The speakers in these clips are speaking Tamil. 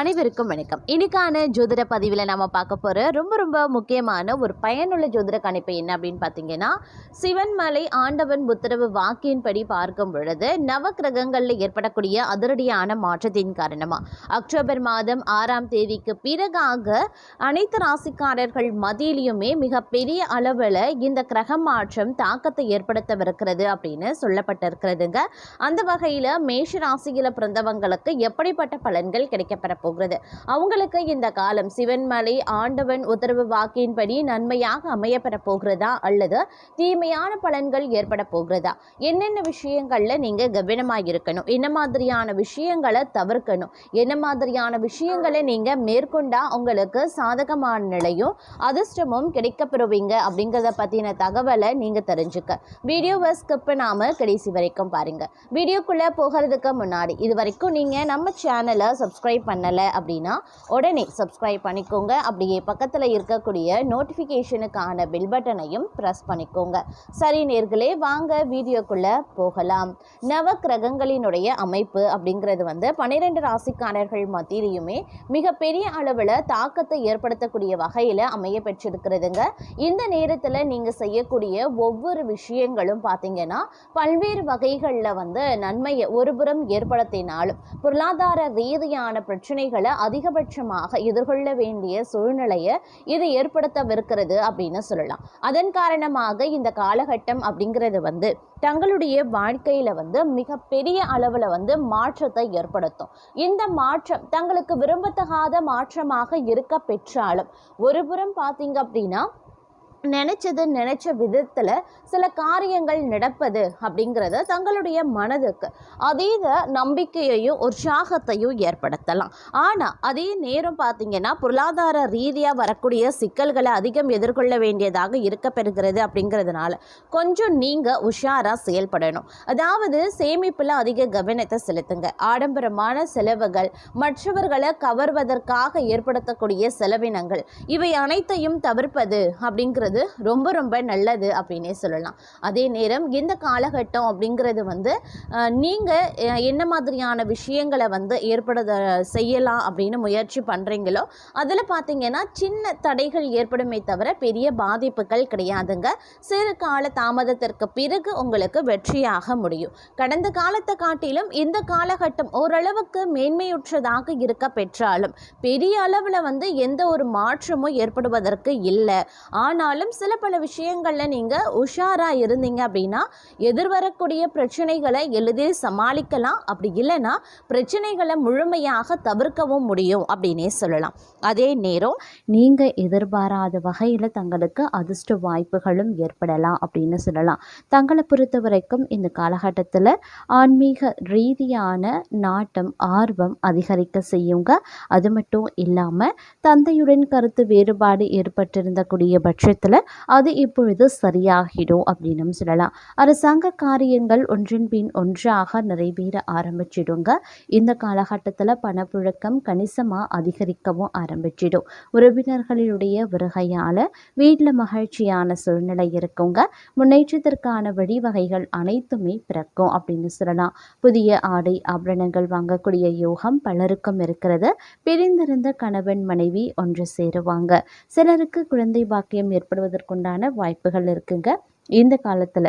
அனைவருக்கும் வணக்கம். இன்னைக்கான ஜோதிட பதிவில் நம்ம பார்க்க போகிற ரொம்ப ரொம்ப முக்கியமான ஒரு பயனுள்ள ஜோதிட கணிப்பு என்ன அப்படின்னு பார்த்தீங்கன்னா சிவன்மலை ஆண்டவன் உத்தரவு வாக்கின்படி பார்க்கும் பொழுது நவ கிரகங்களில் ஏற்படக்கூடிய அதிரடியான மாற்றத்தின் காரணமாக அக்டோபர் மாதம் ஆறாம் தேதிக்கு பிறகாக அனைத்து ராசிக்காரர்கள் மத்தியிலையுமே மிகப்பெரிய அளவில் இந்த கிரக மாற்றம் தாக்கத்தை ஏற்படுத்தவிருக்கிறது அப்படின்னு சொல்லப்பட்டிருக்கிறதுங்க. அந்த வகையில் மேஷ ராசியில் பிறந்தவங்களுக்கு எப்படிப்பட்ட பலன்கள் கிடைக்கப்பெற போகிறது. அவங்களுக்கு இந்த காலம் சிவன்மலை ஆண்டவன் உத்தரவு வாக்கின்படி நன்மையாக அமையப்பெற போகிறதா அல்லது தீமையான பலன்கள் ஏற்பட போகிறதா? என்னென்ன விஷயங்கள்ல நீங்க கவனமாக இருக்கணும்? என்ன மாதிரியான விஷயங்களை தவிர்க்கணும்? என்ன மாதிரியான விஷயங்களை நீங்க மேற்கொண்டா உங்களுக்கு சாதகமான நிலையும் அதிர்ஷ்டமும் கிடைக்கப்பெறுவீங்க அப்படிங்கிறத பற்றின தகவலை நீங்க தெரிஞ்சுக்க. வீடியோவை ஸ்கிப் பண்ணாம கடைசி வரைக்கும் பாருங்க. வீடியோக்குள்ள போகிறதுக்கு முன்னாடி இது வரைக்கும் நீங்க நம்ம சேனலை சப்ஸ்கிரைப் பண்ணலை பண்ணலை அப்படின்னா உடனே சப்ஸ்கிரைப் பண்ணிக்கோங்க. அப்படியே பக்கத்தில் இருக்கக்கூடிய நோட்டிஃபிகேஷனுக்கான பெல் பட்டனையும் ப்ரெஸ் பண்ணிக்கோங்க. சரி நேர்களே வாங்க வீடியோக்குள்ளே போகலாம். நவ கிரகங்களினுடைய அமைப்பு அப்படிங்கிறது வந்து பன்னிரெண்டு ராசிக்காரர்கள் மத்தியிலையுமே மிகப்பெரிய அளவில் தாக்கத்தை ஏற்படுத்தக்கூடிய வகையில் அமைய பெற்றிருக்கிறதுங்க. இந்த நேரத்தில் நீங்கள் செய்யக்கூடிய ஒவ்வொரு விஷயங்களும் பார்த்தீங்கன்னா பல்வேறு வகைகளில் வந்து நன்மையை ஒருபுறம் ஏற்படுத்தினாலும் பொருளாதார ரீதியான பிரச்சனை பிரச்சனைகளை அதிகபட்சமாக எதிர்கொள்ள வேண்டிய சூழ்நிலையை இது ஏற்படுத்தவிருக்கிறது அப்படின்னு சொல்லலாம். அதன் காரணமாக இந்த காலகட்டம் அப்படிங்கிறது வந்து தங்களுடைய வாழ்க்கையில் வந்து மிகப்பெரிய அளவில் வந்து மாற்றத்தை ஏற்படுத்தும். இந்த மாற்றம் தங்களுக்கு விரும்பத்தகாத மாற்றமாக இருக்க பெற்றாலும் ஒருபுறம் பார்த்தீங்க அப்படின்னா நினச்சது நினச்ச விதத்தில் சில காரியங்கள் நடப்பது அப்படிங்கிறது தங்களுடைய மனதுக்கு அதீத நம்பிக்கையையும் உற்சாகத்தையும் ஏற்படுத்தலாம். ஆனால் அதே நேரம் பார்த்தீங்கன்னா பொருளாதார ரீதியாக வரக்கூடிய சிக்கல்களை அதிகம் எதிர்கொள்ள வேண்டியதாக இருக்க பெறுகிறது அப்படிங்கிறதுனால கொஞ்சம் நீங்கள் உஷாராக செயல்படணும். அதாவது சேமிப்பில் அதிக கவனத்தை செலுத்துங்க. ஆடம்பரமான செலவுகள் மற்றவர்களை கவர்வதற்காக ஏற்படுத்தக்கூடிய செலவினங்கள் இவை அனைத்தையும் தவிர்ப்பது அப்படிங்கிறது ரொம்ப ரொம்ப நல்லது அப்படின்னே சொல்லலாம். அதே நேரம் இந்த காலகட்டம் அப்படிங்கிறது வந்து நீங்கள் என்ன மாதிரியான விஷயங்களை வந்து ஏற்படுத செய்யலாம் அப்படின்னு முயற்சி பண்ணுறீங்களோ அதில் பார்த்தீங்கன்னா சின்ன தடைகள் ஏற்படுமே தவிர பெரிய பாதிப்புகள் கிடையாதுங்க. சிறு கால தாமதத்திற்கு பிறகு உங்களுக்கு வெற்றியாக முடியும். கடந்த காலத்தை காட்டிலும் இந்த காலகட்டம் ஓரளவுக்கு மேன்மையுற்றதாக இருக்க பெற்றாலும் பெரிய அளவில் வந்து எந்த ஒரு மாற்றமும் ஏற்படுவதற்கு இல்லை. ஆனாலும் சில பல விஷயங்களில் நீங்கள் உஷாராக இருந்தீங்க அப்படின்னா எதிர்வரக்கூடிய பிரச்சனைகளை எளிதில் சமாளிக்கலாம். அப்படி இல்லைன்னா பிரச்சனைகளை முழுமையாக தவிர்க்கவும் முடியும் அப்படின்னே சொல்லலாம். அதே நேரம் நீங்கள் எதிர்பாராத வகையில் தங்களுக்கு அதிர்ஷ்ட வாய்ப்புகளும் ஏற்படலாம் அப்படின்னு சொல்லலாம். தங்களை பொறுத்த வரைக்கும் இந்த காலகட்டத்தில் ஆன்மீக ரீதியான நாட்டம் ஆர்வம் அதிகரிக்க செய்யுங்க. அது மட்டும் இல்லாமல் தந்தையுடன் கருத்து வேறுபாடு ஏற்பட்டிருந்த கூடிய பட்சத்தில் அது இப்பொழுது சரியாகிடும் அப்படின்னு சொல்லலாம். அரசாங்க காரியங்கள் ஒன்றின் பின் ஒன்றாக நிறைவேற ஆரம்பிச்சிடுங்க. இந்த காலகட்டத்தில் பணப்புழக்கம் கணிசமாக அதிகரிக்கவும் ஆரம்பிச்சிடும். உறவினர்களுடைய வருகையால் வீட்டில் மகிழ்ச்சியான சூழ்நிலை இருக்குங்க. முன்னேற்றத்திற்கான வழிவகைகள் அனைத்துமே பிறக்கும் அப்படின்னு சொல்லலாம். புதிய ஆடை ஆபரணங்கள் வாங்கக்கூடிய யோகம் பலருக்கும் இருக்கிறது. பிரிந்திருந்த கணவன் மனைவி ஒன்று சேருவாங்க. சிலருக்கு குழந்தை பாக்கியம் ஏற்படுவதற்குண்டான வாய்ப்புகள் இருக்குங்க. இந்த காலத்தில்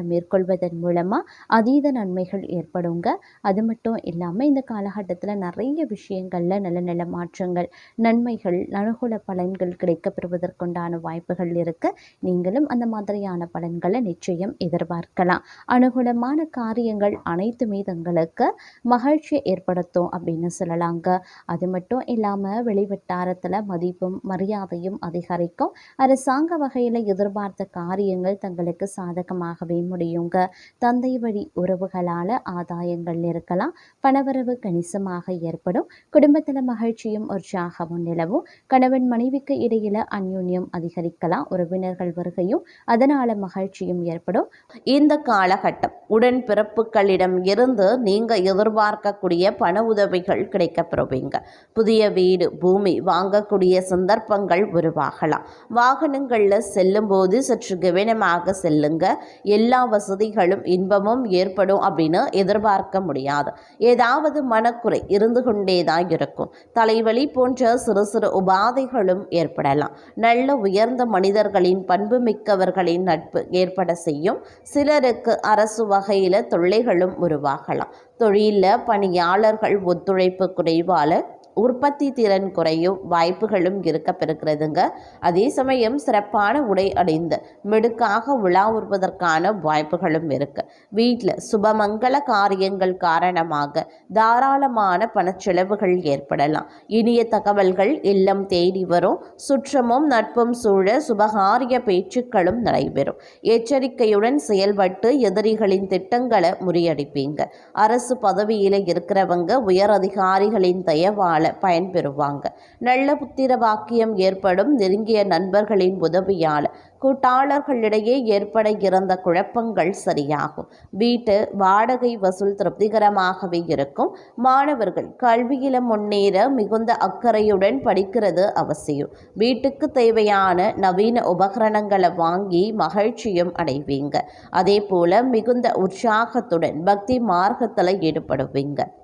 பயணங்களை மேற்கொள்வதன் மூலமாக அதீத நன்மைகள் ஏற்படுங்க. அது மட்டும் இல்லாமல் இந்த காலகட்டத்தில் நிறைய விஷயங்களில் நல்ல நல்ல மாற்றங்கள் நன்மைகள் அனுகூல பலன்கள் கிடைக்கப்பெறுவதற்குண்டான வாய்ப்புகள் இருக்குது நீங்களும் அந்த மாதிரியான பலன்களை நிச்சயம் எதிர்பார்க்கலாம். அனுகூலமான காரியங்கள் அனைத்துமே தங்களுக்கு மகிழ்ச்சியை ஏற்படுத்தும் அப்படின்னு சொல்லலாங்க. அது மட்டும் இல்லாமல் வெளிவட்டாரத்தில் மதிப்பும் மரியாதையும் அதிகரிக்கும். அரசாங்க வகையில் எதிர்பார்த்த காரியங்கள் தங்களுக்கு சாதகமாகவே முடியுங்க. தந்தை வழி உறவுகளால் ஆதாயங்கள் இருக்கலாம். பணவரவு கணிசமாக ஏற்படும். குடும்பத்தில் மகிழ்ச்சியும் உற்சாகமும் நிலவும். கணவன் மனைவிக்கு இடையில அந்யோன்யம் அதிகரிக்கலாம். உறவினர்கள் வருகையும் அதனால் மகிழ்ச்சியும் ஏற்படும். இந்த காலகட்டம் உடன் பிறப்புகளிடம் இருந்து நீங்க எதிர்பார்க்கக்கூடிய பண உதவிகள் கிடைக்கப்பெறுவீங்க. புதிய வீடு பூமி வாங்கக்கூடிய சந்தர்ப்பங்கள் உருவாகலாம். வாகனங்களில் செல்லும்போது சற்று கவனமாக செல்லுங்க. எல்லா எல்லா வசதிகளும் இன்பமும் ஏற்படும் அப்படின்னு எதிர்பார்க்க முடியாது. ஏதாவது மனக்குறை இருந்து கொண்டே தான் இருக்கும். தலைவலி போன்ற சிறு சிறு உபாதைகளும் ஏற்படலாம். நல்ல உயர்ந்த மனிதர்களின் பண்பு மிக்கவர்களின் நட்பு ஏற்பட செய்யும். சிலருக்கு அரசு வகையில் தொல்லைகளும் உருவாகலாம். தொழிலில் பணியாளர்கள் ஒத்துழைப்பு குறைவால் உற்பத்தி திறன் குறையும் வாய்ப்புகளும் இருக்க பெறுகிறதுங்க அதே சமயம் சிறப்பான உடை அடைந்து மிடுக்காக உலா உறுவதற்கான வாய்ப்புகளும் இருக்கு. வீட்டில் சுபமங்கல காரியங்கள் காரணமாக தாராளமான பணச்செலவுகள் ஏற்படலாம். இனிய தகவல்கள் இல்லம் தேடி வரும். சுற்றமும் நட்பும் சூழ சுபகாரிய பேச்சுக்களும் நடைபெறும். எச்சரிக்கையுடன் செயல்பட்டு எதிரிகளின் திட்டங்களை முறியடிப்பீங்க. அரசு பதவியில் இருக்கிறவங்க உயர் அதிகாரிகளின் தயவால் பயன்பெறுவாங்க. நல்ல புத்திர வாக்கியம் ஏற்படும் நெருங்கிய நண்பர்களின் உதவியால் கூட்டாளர்களிடையே ஏற்பட இருந்த குழப்பங்கள் சரியாகும். வீட்டு வாடகை வசூல் திருப்திகரமாகவே இருக்கும். மாணவர்கள் கல்வியில முன்னேற மிகுந்த அக்கறையுடன் படிக்கிறது அவசியம். வீட்டுக்கு தேவையான நவீன உபகரணங்களை வாங்கி மகிழ்ச்சியும் அடைவீங்க. அதே போல மிகுந்த உற்சாகத்துடன் பக்தி மார்க்கத்தில் ஈடுபடுவீங்க.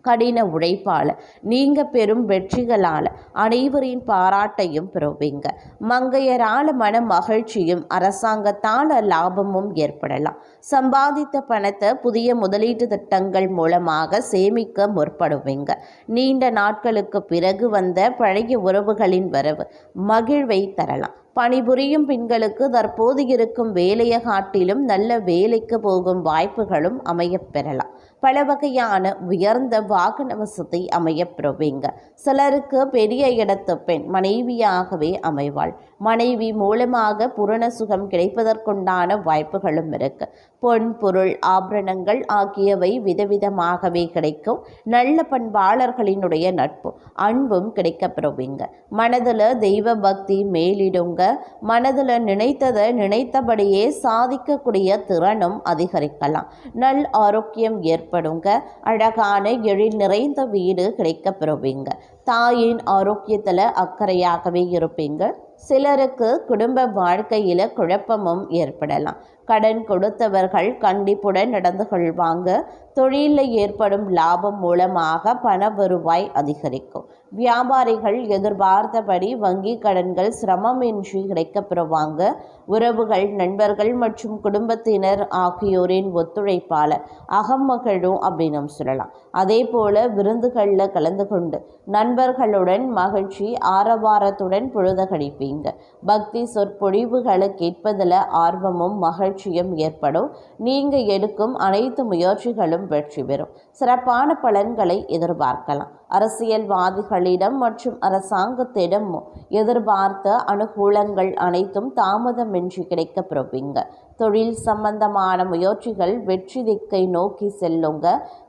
கடின உழைப்பால். நீங்கள் பெறும் வெற்றிகளால் அனைவரின் பாராட்டையும் பெறுவீங்க. மங்கையரால் மன மகிழ்ச்சியும் அரசாங்கத்தால் லாபமும் ஏற்படலாம். சம்பாதித்த பணத்தை புதிய முதலீட்டு திட்டங்கள் மூலமாக சேமிக்க முற்படுவீங்க. நீண்ட நாட்களுக்கு பிறகு வந்த பழைய உறவுகளின் வரவு மகிழ்வை தரலாம். பணிபுரியும் பெண்களுக்கு தற்போது இருக்கும் வேலையை காட்டிலும் நல்ல வேலைக்கு போகும் வாய்ப்புகளும் அமையப் பெறலாம். பல வகையான உயர்ந்த வாகன வசதி அமையப்பெறுவீங்க. சிலருக்கு பெரிய இடத்து பெண் மனைவியாகவே அமைவாள். மனைவி மூலமாக புரண சுகம் கிடைப்பதற்குண்டான வாய்ப்புகளும் இருக்கு. பொன் பொருள் ஆபரணங்கள் ஆகியவை விதவிதமாகவே கிடைக்கும். நல்ல பண்பாளர்களினுடைய நட்பும் அன்பும் கிடைக்கப்பெறுவீங்க. மனதில் தெய்வ பக்தி மேலிடுங்க. மனதில் நினைத்ததை நினைத்தபடியே சாதிக்கக்கூடிய திறனும் அதிகரிக்கலாம். நல் ஆரோக்கியம் ஏற்படுங்க. அழகான எழில் நிறைந்த வீடு கிடைக்கப்பெறுவீங்க. தாயின் ஆரோக்கியத்தில் அக்கறையாகவே இருப்பீங்க. சிலருக்கு குடும்ப வாழ்க்கையில் குழப்பமும் ஏற்படலாம். கடன் கொடுத்தவர்கள் கண்டிப்புடன் நடந்து கொள்வாங்க. தொழிலில் ஏற்படும் லாபம் மூலமாக பண வருவாய் அதிகரிக்கும். வியாபாரிகள் எதிர்பார்த்தபடி வங்கி கடன்கள் சிரமமின்றி கிடைக்கப்பெறுவாங்க. உறவுகள் நண்பர்கள் மற்றும் குடும்பத்தினர் ஆகியோரின் ஒத்துழைப்பால் அகமகிழும் அப்படின்னு சொல்லலாம். அதே போல் விருந்துகளில் கலந்து கொண்டு நண்பர்களுடன் மகிழ்ச்சி ஆரவாரத்துடன் பொழுத கழிப்பீங்க. பக்தி சொற்பொழிவுகளை கேட்பதில் ஆர்வமும் மகிழ்ச்சியும் ஏற்படும். நீங்கள் எடுக்கும் அனைத்து முயற்சிகளும் வெற்றி பெறும். சிறப்பான பலன்களை எதிர்பார்க்கலாம். அரசியல்வாதிகளிடம் மற்றும் அரசாங்கத்திடம் எதிர்பார்த்த அனுகூலங்கள் அனைத்தும் தாமதமின்றி கிடைக்கப்பெறுவீங்க தொழில் சம்பந்தமான முயற்சிகள் வெற்றி திக்கை நோக்கி செல்லுங்க.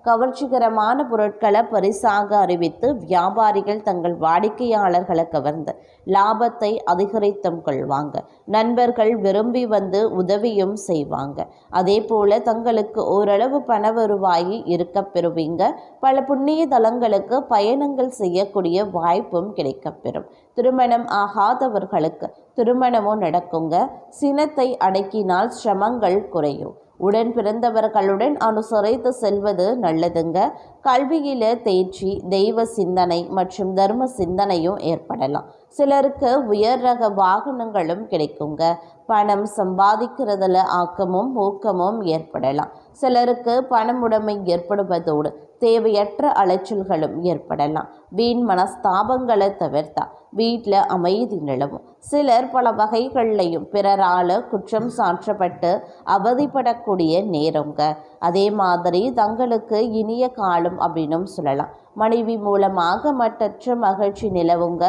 கவர்ச்சிகரமான பொருட்களை பரிசாக அறிவித்து வியாபாரிகள் தங்கள் வாடிக்கையாளர்களை கவர்ந்து லாபத்தை அதிகரித்தும் கொள்வாங்க. நண்பர்கள் விரும்பி வந்து உதவியும் செய்வாங்க. அதே போல தங்களுக்கு ஓரளவு பண வருவாயி இருக்க பெறுவீங்க. பல புண்ணிய தலங்களுக்கு பயணங்கள் செய்யக்கூடிய வாய்ப்பும் கிடைக்கப்பெறும். திருமணம் ஆகாதவர்களுக்கு திருமணமும் நடக்குங்க. சினத்தை அடக்கினால் சிரமங்கள் குறையும். உடன் பிறந்தவர்களுடன் அனுசரித்து செல்வது நல்லதுங்க. கல்வியில் தேர்ச்சி தெய்வ சிந்தனை மற்றும் தர்ம சிந்தனையும் ஏற்படலாம். சிலருக்கு உயர் ரக வாகனங்களும் கிடைக்குங்க. பணம் சம்பாதிக்கிறதுல ஆக்கமும் ஊக்கமும் ஏற்படலாம். சிலருக்கு பணமுடைமை ஏற்படுவதோடு தேவையற்ற அலைச்சல்களும் ஏற்படலாம். வீண் மனஸ்தாபங்களை தவிர்த்தா வீட்டில் அமைதி நிலவும். சிலர் பல வகைகள்லையும் பிறரால் குற்றம் சாற்றப்பட்டு அவதிப்படக்கூடிய நேரங்க அதே மாதிரி தங்களுக்கு இனிய காலம் அப்படின்னும் சொல்லலாம். மனைவி மூலமாக மற்றற்ற மகிழ்ச்சி நிலவுங்க.